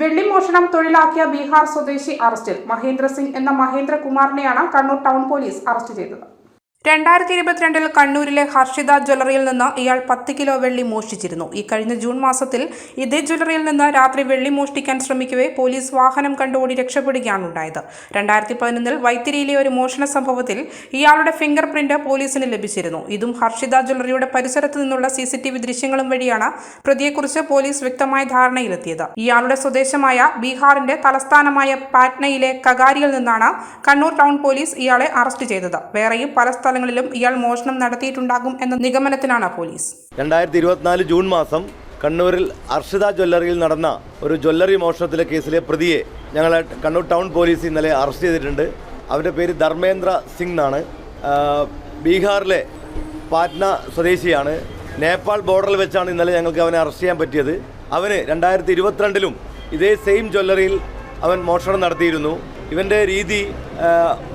വെള്ളിമോഷണം തൊഴിലാക്കിയ ബീഹാർ സ്വദേശി അറസ്റ്റിൽ മഹേന്ദ്ര സിംഗ് എന്ന മഹേന്ദ്രകുമാറിനെയാണ് കണ്ണൂർ ടൗൺ പോലീസ് അറസ്റ്റ് ചെയ്തത്. രണ്ടായിരത്തി ഇരുപത്തിരണ്ടിൽ കണ്ണൂരിലെ ഹർഷിത ജ്വല്ലറിയിൽ നിന്ന് ഇയാൾ പത്ത് കിലോ വെള്ളി മോഷ്ടിച്ചിരുന്നു. ഈ കഴിഞ്ഞ ജൂൺ മാസത്തിൽ ഇതേ ജ്വല്ലറിയിൽ നിന്ന് രാത്രി വെള്ളി മോഷ്ടിക്കാൻ ശ്രമിക്കവേ പോലീസ് വാഹനം കണ്ടുകൂടി രക്ഷപ്പെടുകയാണ് ഉണ്ടായത് രണ്ടായിരത്തി പതിനൊന്നിൽ വൈത്തിരിയിലെ ഒരു മോഷണ സംഭവത്തിൽ ഇയാളുടെ ഫിംഗർ പ്രിന്റ് പോലീസിന് ലഭിച്ചിരുന്നു. ഇതും ഹർഷിത ജ്വല്ലറിയുടെ പരിസരത്ത് നിന്നുള്ള സി സി ടി വി ദൃശ്യങ്ങളും വഴിയാണ് പ്രതിയെക്കുറിച്ച് പോലീസ് വ്യക്തമായ ധാരണയിലെത്തിയത്. ഇയാളുടെ സ്വദേശമായ ബീഹാറിന്റെ തലസ്ഥാനമായ പാറ്റ്നയിലെ കഗാരിയിൽ നിന്നാണ് കണ്ണൂർ ടൗൺ പോലീസ് ഇയാളെ അറസ്റ്റ് ചെയ്തത്. വേറെയും പല സ്ഥലങ്ങളിലും ഇയാൾ മോഷണം നടത്തിയിട്ടുണ്ടാകും എന്ന നിഗമനത്തിലാണ് പോലീസ്. രണ്ടായിരത്തി ഇരുപത്തിനാല് ജൂൺ മാസം കണ്ണൂരിൽ അർഷിത ജ്വല്ലറിയിൽ നടന്ന ഒരു ജ്വല്ലറി മോഷണത്തിലെ കേസിലെ പ്രതിയെ ഞങ്ങൾ കണ്ണൂർ ടൗൺ പോലീസ് ഇന്നലെ അറസ്റ്റ് ചെയ്തിട്ടുണ്ട്. അവരുടെ പേര് ധർമ്മേന്ദ്ര സിംഗ് എന്നാണ്. ബീഹാറിലെ പാറ്റ്ന സ്വദേശിയാണ്. നേപ്പാൾ ബോർഡറിൽ വെച്ചാണ് ഇന്നലെ ഞങ്ങൾക്ക് അവനെ അറസ്റ്റ് ചെയ്യാൻ പറ്റിയത്. അവന് രണ്ടായിരത്തി ഇരുപത്തിരണ്ടിലും ഇതേ സെയിം ജ്വല്ലറിയിൽ അവൻ മോഷണം നടത്തിയിരുന്നു. ഇവന്റെ രീതി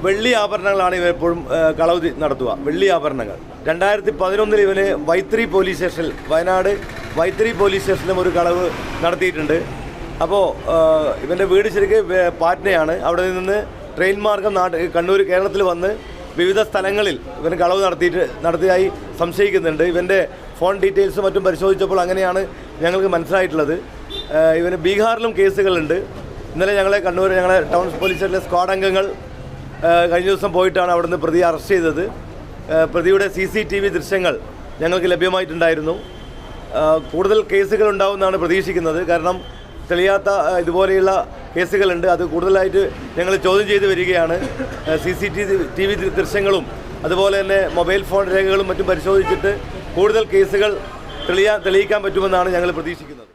വെള്ളി ആഭരണങ്ങളാണ് ഇവർ എപ്പോഴും കളവ് നടത്തുക. വെള്ളി ആഭരണങ്ങൾ. രണ്ടായിരത്തി പതിനൊന്നിൽ ഇവന് വൈത്രി പോലീസ് സ്റ്റേഷനിൽ വയനാട് വൈത്രി പോലീസ് സ്റ്റേഷനിലും ഒരു കളവ് നടത്തിയിട്ടുണ്ട്. അപ്പോൾ ഇവന്റെ വീട് ശരിക്ക് പാറ്റ്നയാണ്. അവിടെ നിന്ന് ട്രെയിൻ മാർഗം നാട്ട് കണ്ണൂർ കേരളത്തിൽ വന്ന് വിവിധ സ്ഥലങ്ങളിൽ ഇവന് കളവ് നടത്തിയിട്ട് നടത്തിയതായി സംശയിക്കുന്നുണ്ട്. ഇവന്റെ ഫോൺ ഡീറ്റെയിൽസും മറ്റും പരിശോധിച്ചപ്പോൾ അങ്ങനെയാണ് ഞങ്ങൾക്ക് മനസ്സിലായിട്ടുള്ളത്. ഇവന് ബീഹാറിലും കേസുകളുണ്ട്. ഇന്നലെ ഞങ്ങളെ കണ്ണൂർ ഞങ്ങളെ ടൗൺ പോലീസ് സ്റ്റേഷനിലെ സ്ക്വാഡ് അംഗങ്ങൾ കഴിഞ്ഞ ദിവസം പോയിട്ടാണ് അവിടുന്ന് പ്രതി അറസ്റ്റ് ചെയ്തത്. പ്രതിയുടെ സി സി ടി വി ദൃശ്യങ്ങൾ ഞങ്ങൾക്ക് ലഭ്യമായിട്ടുണ്ടായിരുന്നു. കൂടുതൽ കേസുകൾ ഉണ്ടാവുമെന്നാണ് പ്രതീക്ഷിക്കുന്നത്. കാരണം തെളിയാത്ത ഇതുപോലെയുള്ള കേസുകളുണ്ട്. അത് കൂടുതലായിട്ട് ഞങ്ങൾ ചോദ്യം ചെയ്ത് വരികയാണ്. സി സി ടി വി ദൃശ്യങ്ങളും അതുപോലെ തന്നെ മൊബൈൽ ഫോൺ രേഖകളും മറ്റും പരിശോധിച്ചിട്ട് കൂടുതൽ കേസുകൾ തെളിയാൻ തെളിയിക്കാൻ പറ്റുമെന്നാണ് ഞങ്ങൾ പ്രതീക്ഷിക്കുന്നത്.